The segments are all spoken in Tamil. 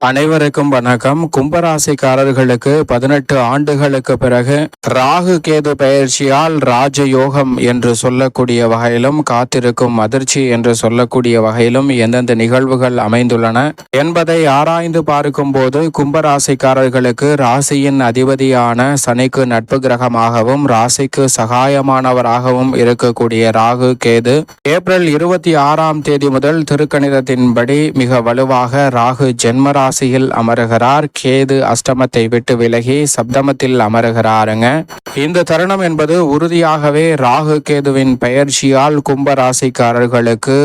அனைவருக்கும் வணக்கம். கும்பராசிக்காரர்களுக்கு பதினெட்டு ஆண்டுகளுக்கு பிறகு ராகு கேது பயிற்சியால் ராஜயோகம் என்று சொல்லக்கூடிய வகையிலும் காத்திருக்கும் அதிர்ச்சி என்று சொல்லக்கூடிய வகையிலும் எந்தெந்த நிகழ்வுகள் அமைந்துள்ளன என்பதை ஆராய்ந்து பார்க்கும் போது கும்பராசிக்காரர்களுக்கு ராசியின் அதிபதியான சனிக்கு நட்பு கிரகமாகவும் ராசிக்கு சகாயமானவராகவும் இருக்கக்கூடிய ராகு கேது ஏப்ரல் இருபத்தி ஆறாம் தேதி முதல் திருக்கணிதத்தின்படி மிக வலுவாக ராகு ஜென்மரா ராசியில் அமருகிறார். கேது அஷ்டமத்தை விட்டு விலகி சப்தமத்தில் அமருகிறாருங்க. இந்த தருணம் என்பது உறுதியாகவே ராகு கேதுவின் பெயர்ச்சியால் கும்ப ராசிக்காரர்களுக்கு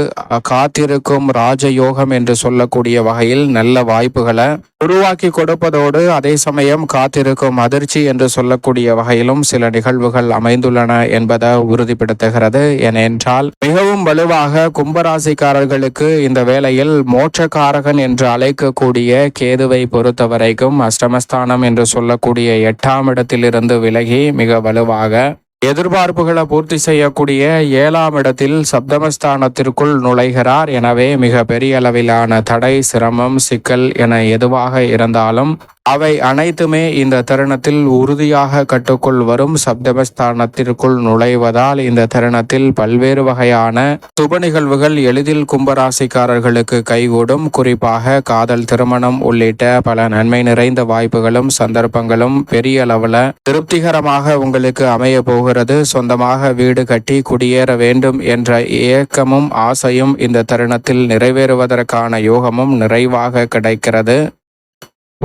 காத்திருக்கும் ராஜயோகம் என்று சொல்லக்கூடிய வகையில் நல்ல வாய்ப்புகளை உருவாக்கி கொடுப்பதோடு அதே சமயம் காத்திருக்கும் அதிர்ச்சி என்று சொல்லக்கூடிய வகையிலும் சில நிகழ்வுகள் அமைந்துள்ளன என்பதை உறுதிப்படுத்துகிறது. ஏனென்றால் மிகவும் வலுவாக கும்பராசிக்காரர்களுக்கு இந்த வேளையில் மோட்சக்காரகன் என்று அழைக்கக்கூடிய கேதுவை பொறுத்தவரைக்கும் அஷ்டமஸ்தானம் என்று சொல்லக்கூடிய எட்டாம் இடத்திலிருந்து விலகி மிக வலுவாக எதிர்பார்ப்புகளை பூர்த்தி செய்யக்கூடிய ஏழாம் இடத்தில் சப்தமஸ்தானத்திற்குள் நுழைகிறார். எனவே மிக பெரிய அளவிலான தடை சிரமம் சிக்கல் என எதுவாக இருந்தாலும் அவை அனைத்துமே இந்த தருணத்தில் உறுதியாக கட்டுக்குள் வரும். சப்தமஸ்தானத்திற்குள் நுழைவதால் இந்த தருணத்தில் பல்வேறு வகையான சுப நிகழ்வுகள் எளிதில் கும்பராசிக்காரர்களுக்கு கைகூடும். குறிப்பாக காதல் திருமணம் உள்ளிட்ட பல நன்மை நிறைந்த வாய்ப்புகளும் சந்தர்ப்பங்களும் பெரிய அளவில் திருப்திகரமாக உங்களுக்கு அமைய போகும் போகிறது. சொந்தமாக வீடு கட்டி குடியேற வேண்டும் என்ற ஏக்கமும் ஆசையும் இந்த தருணத்தில் நிறைவேறுவதற்கான யோகமும் நிறைவாக கிடைக்கிறது.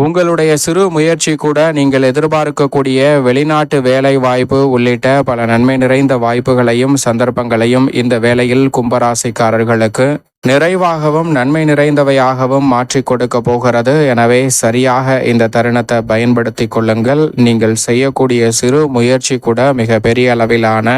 உங்களுடைய சிறு முயற்சி கூட நீங்கள் எதிர்பார்க்கக்கூடிய வெளிநாட்டு வேலை வாய்ப்பு உள்ளிட்ட பல நன்மை நிறைந்த வாய்ப்புகளையும் சந்தர்ப்பங்களையும் இந்த வேளையில் கும்பராசிக்காரர்களுக்கு நிறைவாகவும் நன்மை நிறைந்தவையாகவும் மாற்றி கொடுக்க போகிறது. எனவே சரியாக இந்த தருணத்தை பயன்படுத்தி கொள்ளுங்கள். நீங்கள் செய்யக்கூடிய சிறு முயற்சி கூட மிக பெரிய அளவிலான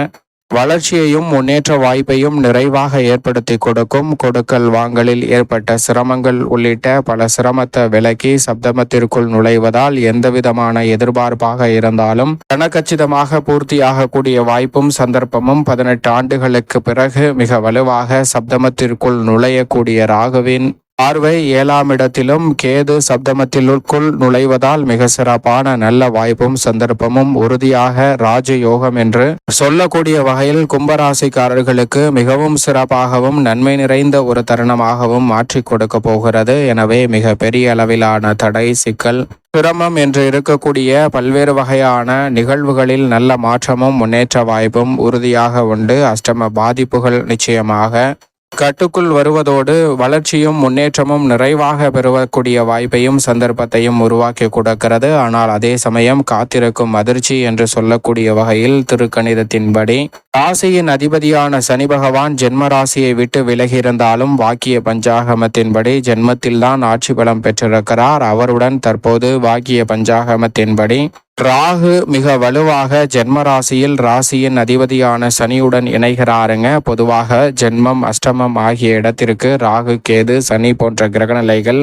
வளர்ச்சியையும் முன்னேற்ற வாய்ப்பையும் நிறைவாக ஏற்படுத்தி கொடுக்கும் கொடுக்கல் வாங்கலில் ஏற்பட்ட சிரமங்கள் உள்ளிட்ட பல சிரமத்தை விலக்கி சப்தமத்திற்குள் நுழைவதால் எந்தவிதமான எதிர்பார்ப்பாக இருந்தாலும் கனகச்சிதமாக பூர்த்தியாகக்கூடிய வாய்ப்பும் சந்தர்ப்பமும் பதினெட்டு ஆண்டுகளுக்கு பிறகு மிக வலுவாக சப்தமத்திற்குள் நுழையக்கூடிய ராகுவின் பார்வை ஏழாம் இடத்திலும் கேது சப்தமத்திலுக்குள் நுழைவதால் மிக சிறப்பான நல்ல வாய்ப்பும் சந்தர்ப்பமும் உறுதியாக ராஜயோகம் என்று சொல்லக்கூடிய வகையில் கும்பராசிக்காரர்களுக்கு மிகவும் சிறப்பாகவும் நன்மை நிறைந்த ஒரு தருணமாகவும் மாற்றி கொடுக்க போகிறது. எனவே மிக பெரிய அளவிலான தடை சிக்கல் சிரமம் என்று இருக்கக்கூடிய பல்வேறு வகையான நிகழ்வுகளில் நல்ல மாற்றமும் முன்னேற்ற வாய்ப்பும் உறுதியாக உண்டு. அஷ்டம பாதிப்புகள் நிச்சயமாக கட்டுக்குள் வருவதோடு வளர்ச்சியும் முன்னேற்றமும் நிறைவாக பெறக்கூடிய வாய்ப்பையும் சந்தர்ப்பத்தையும் உருவாக்கி கொடுக்கிறது. ஆனால் அதே சமயம் காத்திருக்கும் அதிர்ச்சி என்று சொல்லக்கூடிய வகையில் திருக்கணிதத்தின்படி ராசியின் அதிபதியான சனி பகவான் ஜென்ம ராசியை விட்டு விலகியிருந்தாலும் வாக்கிய பஞ்சாகமத்தின்படி ஜென்மத்தில்தான் ஆட்சி பலம் பெற்றிருக்கிறார். அவருடன் தற்போது வாக்கிய பஞ்சாகமத்தின்படி ராகு மிக வலுவாக ஜென்ம ராசியில் ராசியின் அதிபதியான சனியுடன் இணைகிறாருங்க. பொதுவாக ஜென்மம் அஷ்டமம் ஆகிய இடத்திற்கு ராகு கேது சனி போன்ற கிரகநிலைகள்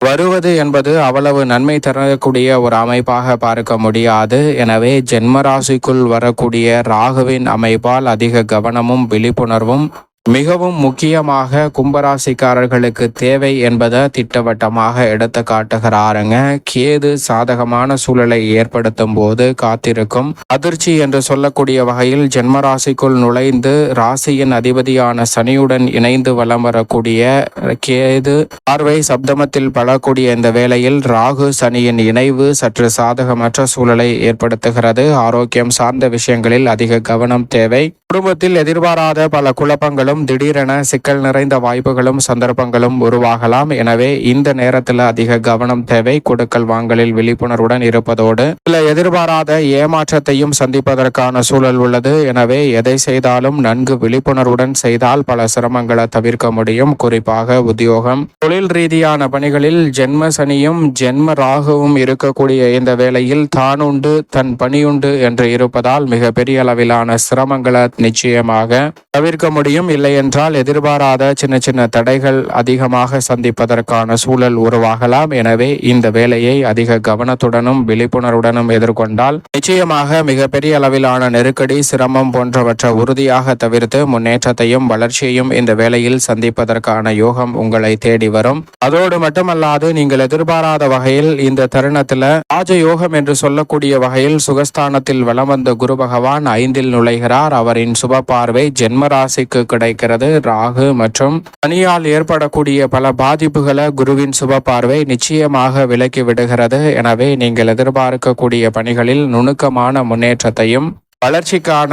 வருவது என்பது அவ்வளவு நன்மை தரக்கூடிய ஒரு அமைப்பாக பார்க்க முடியாது. எனவே ஜென்மராசிக்குள் வரக்கூடிய ராகுவின் அமைப்பால் அதிக கவனமும் விழிப்புணர்வும் மிகவும் முக்கியமாக கும்பராசிக்காரர்களுக்கு தேவை என்பதை திட்டவட்டமாக எடுத்து காட்டுகிறாருங்க. கேது சாதகமான சூழலை ஏற்படுத்தும் போது காத்திருக்கும். அதிர்ச்சி என்று சொல்லக்கூடிய வகையில் ஜென்மராசிக்குள் நுழைந்து ராசியின் அதிபதியான சனியுடன் இணைந்து வலம் வரக்கூடிய கேது பார்வை சப்தமத்தில் பழக்கூடிய இந்த வேளையில் ராகு சனியின் இணைவு சற்று சாதகமற்ற சூழலை ஏற்படுத்துகிறது. ஆரோக்கியம் சார்ந்த விஷயங்களில் அதிக கவனம் தேவை. குடும்பத்தில் எதிர்பாராத பல குழப்பங்களும் திடீரென சிக்கல் நிறைந்த வாய்ப்புகளும் சந்தர்ப்பங்களும் உருவாகலாம். எனவே இந்த நேரத்தில் அதிக கவனம் தேவை. கொடுக்கல் வாங்கலில் விழிப்புணர்வுடன் இருப்பதோடு சில எதிர்பாராத ஏமாற்றத்தையும் சந்திப்பதற்கான சூழல் உள்ளது. எனவே எதை செய்தாலும் நன்கு விழிப்புணர்வுடன் செய்தால் பல சிரமங்களை தவிர்க்க முடியும். குறிப்பாக உத்தியோகம். தொழில் ரீதியான பணிகளில் ஜென்ம சனியும் ஜென்ம ராகுவும் இருக்கக்கூடிய இந்த வேளையில் தானுண்டு தன் பணியுண்டு என்று இருப்பதால் மிக பெரிய அளவிலான சிரமங்களை நிச்சயமாக தவிர்க்க முடியும். இல்லை இல்லை என்றால் எதிர்பாராத சின்ன சின்ன தடைகள் அதிகமாக சந்திப்பதற்கான சூழல் உருவாகலாம். எனவே இந்த வேலையை அதிக கவனத்துடனும் விழிப்புணர்வுடனும் எதிர்கொண்டால் நிச்சயமாக மிகப்பெரிய அளவிலான நெருக்கடி சிரமம் போன்றவற்றை உறுதியாக தவிர்த்து முன்னேற்றத்தையும் வளர்ச்சியையும் இந்த வேலையில் சந்திப்பதற்கான யோகம் உங்களை தேடி வரும். அதோடு மட்டுமல்லாது நீங்கள் எதிர்பாராத வகையில் இந்த தருணத்துல ராஜயோகம் என்று சொல்லக்கூடிய வகையில் சுகஸ்தானத்தில் வலம் வந்த குரு பகவான் ஐந்தில் நுழைகிறார். அவரின் சுப பார்வை ஜென்ம ராசிக்கு கிடைக்கிறது ராகு மற்றும் சனியால் ஏற்படக்கூடிய பல பாதிப்புகளை குருவின் சுப பார்வை நிச்சயமாக விலக்கி விடுகிறது. எனவே நீங்கள் எதிர்பார்க்கக்கூடிய பணிகளில் நுணுக்கமான முன்னேற்றத்தையும் வளர்ச்சிக்கான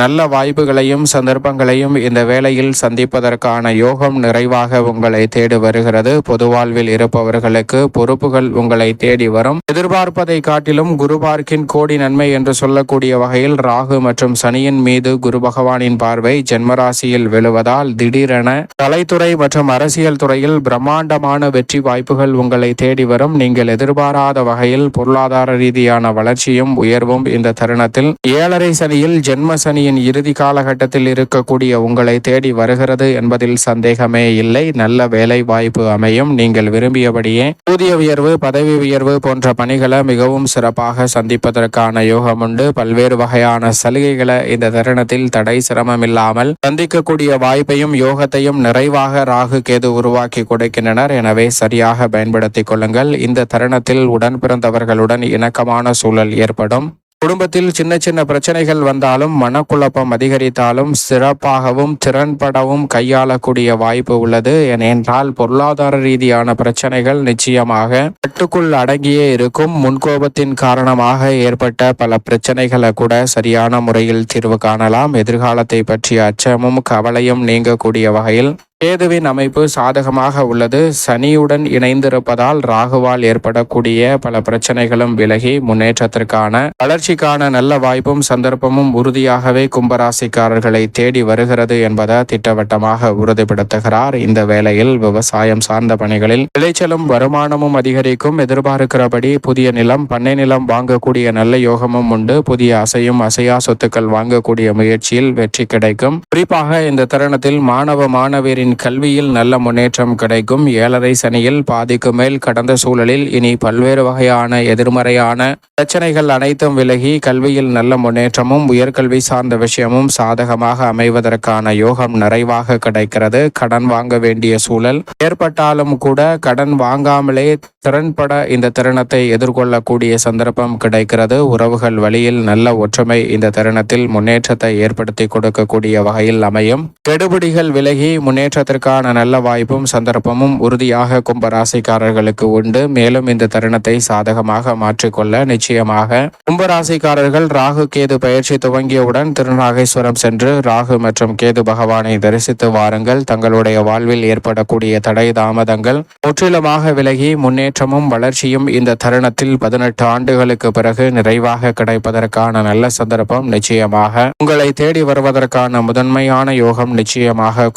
நல்ல வாய்ப்புகளையும் சந்தர்ப்பங்களையும் இந்த வேளையில் சந்திப்பதற்கான யோகம் நிறைவாக உங்களை தேடி வருகிறது. பொதுவாழ்வில் இருப்பவர்களுக்கு பொறுப்புகள் உங்களை தேடி வரும். எதிர்பார்ப்பதை காட்டிலும் குரு பார்க்கின் கோடி நன்மை என்று சொல்லக்கூடிய வகையில் ராகு மற்றும் சனியின் மீது குரு பகவானின் பார்வை ஜென்மராசியில் விழுவதால் திடீரென கலைத்துறை மற்றும் அரசியல் துறையில் பிரம்மாண்டமான வெற்றி வாய்ப்புகள் உங்களை தேடி வரும். நீங்கள் எதிர்பாராத வகையில் பொருளாதார ரீதியான வளர்ச்சியும் உயர்வும் இந்த தருணத்தில் ஏழரை சனியில் ஜென்ம சனியின் இறுதி காலகட்டத்தில் இருக்கக்கூடிய உங்களை தேடி வருகிறது என்பதில் சந்தேகமே இல்லை. நல்ல வேலை வாய்ப்பு அமையும். நீங்கள் விரும்பியபடியே ஊதிய உயர்வு பதவி உயர்வு போன்ற பணிகளை மிகவும் சிறப்பாக சந்திப்பதற்கான யோகம் உண்டு பல்வேறு வகையான சலுகைகளை இந்த தருணத்தில் தடை சிரமம் இல்லாமல் சந்திக்கக்கூடிய வாய்ப்பையும் யோகத்தையும் நிறைவாக ராகு கேது உருவாக்கி கொடுக்கின்றனர். எனவே சரியாக பயன்படுத்திக் கொள்ளுங்கள். இந்த தருணத்தில் உடன் பிறந்தவர்களுடன் இணக்கமான சூழல் ஏற்படும். குடும்பத்தில் சின்ன சின்ன பிரச்சனைகள் வந்தாலும் மனக்குழப்பம் அதிகரித்தாலும் சிறப்பாகவும் திறன்படவும் கையாளக்கூடிய வாய்ப்பு உள்ளது. ஏனென்றால் பொருளாதார ரீதியான பிரச்சனைகள் நிச்சயமாக கட்டுக்குள் அடங்கியே இருக்கும். முன்கோபத்தின் காரணமாக ஏற்பட்ட பல பிரச்சனைகளை கூட சரியான முறையில் தீர்வு காணலாம். எதிர்காலத்தை பற்றிய அச்சமும் கவலையும் நீங்கக்கூடிய வகையில் கேதுவின் அமைப்பு சாதகமாக உள்ளது. சனியுடன் இணைந்திருப்பதால் ராகுவால் ஏற்படக்கூடிய பல பிரச்சனைகளும் விலகி முன்னேற்றத்திற்கான வளர்ச்சிக்கான நல்ல வாய்ப்பும் சந்தர்ப்பமும் உறுதியாகவே கும்பராசிக்காரர்களை தேடி வருகிறது என்பதை திட்டவட்டமாக உறுதிப்படுத்துகிறார். இந்த வேளையில் விவசாயம் சார்ந்த பணிகளில் விளைச்சலும் வருமானமும் அதிகரிக்கும். எதிர்பார்க்கிறபடி புதிய நிலம் பண்ணை நிலம் வாங்கக்கூடிய நல்ல யோகமும் உண்டு. புதிய அசையும் அசையா சொத்துக்கள் வாங்கக்கூடிய முயற்சியில் வெற்றி கிடைக்கும். குறிப்பாக இந்த தருணத்தில் மாணவ மாணவியரின் கல்வியில் நல்ல முன்னேற்றம் கிடைக்கும். ஏழரை சனியில் பாதிக்கு மேல் கடந்த சூழலில் இனி பல்வேறு வகையான எதிர்மறையான பிரச்சனைகள் அனைத்தும் விலகி கல்வியில் நல்ல முன்னேற்றமும் உயர்கல்வி சார்ந்த விஷயமும் சாதகமாக அமைவதற்கான யோகம் நிறைவாக கிடைக்கிறது. கடன் வாங்க வேண்டிய சூழல் ஏற்பட்டாலும் கூட கடன் வாங்காமலே திறன்பட இந்த தருணத்தை எதிர்கொள்ளக்கூடிய சந்தர்ப்பம் கிடைக்கிறது. உறவுகள் வழியில் நல்ல ஒற்றுமை இந்த தருணத்தில் முன்னேற்றத்தை ஏற்படுத்தி கொடுக்கக்கூடிய வகையில் அமையும். கெடுபிடிகள் விலகி முன்னேற்ற முன்னேற்றத்திற்கான நல்ல வாய்ப்பும் சந்தர்ப்பமும் உறுதியாக கும்பராசிக்காரர்களுக்கு உண்டு. மேலும் இந்த தருணத்தை சாதகமாக மாற்றிக்கொள்ள நிச்சயமாக கும்பராசிக்காரர்கள் ராகு கேது பயிற்சி துவங்கியவுடன் திருநாகேஸ்வரம் சென்று ராகு மற்றும் கேது பகவானை தரிசித்து வாருங்கள். தங்களுடைய வாழ்வில் ஏற்படக்கூடிய தடை தாமதங்கள் முற்றிலுமாக விலகி முன்னேற்றமும் வளர்ச்சியும் இந்த தருணத்தில் பதினெட்டு ஆண்டுகளுக்கு பிறகு நிறைவாக கிடைப்பதற்கான நல்ல சந்தர்ப்பம் நிச்சயமாக. உங்களை தேடி வருவதற்கான முதன்மையான யோகம் நிச்சயமாக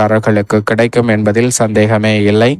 கும்பராசிக்காரர்களுக்கு கிடைக்கும் என்பதில் சந்தேகமே இல்லை.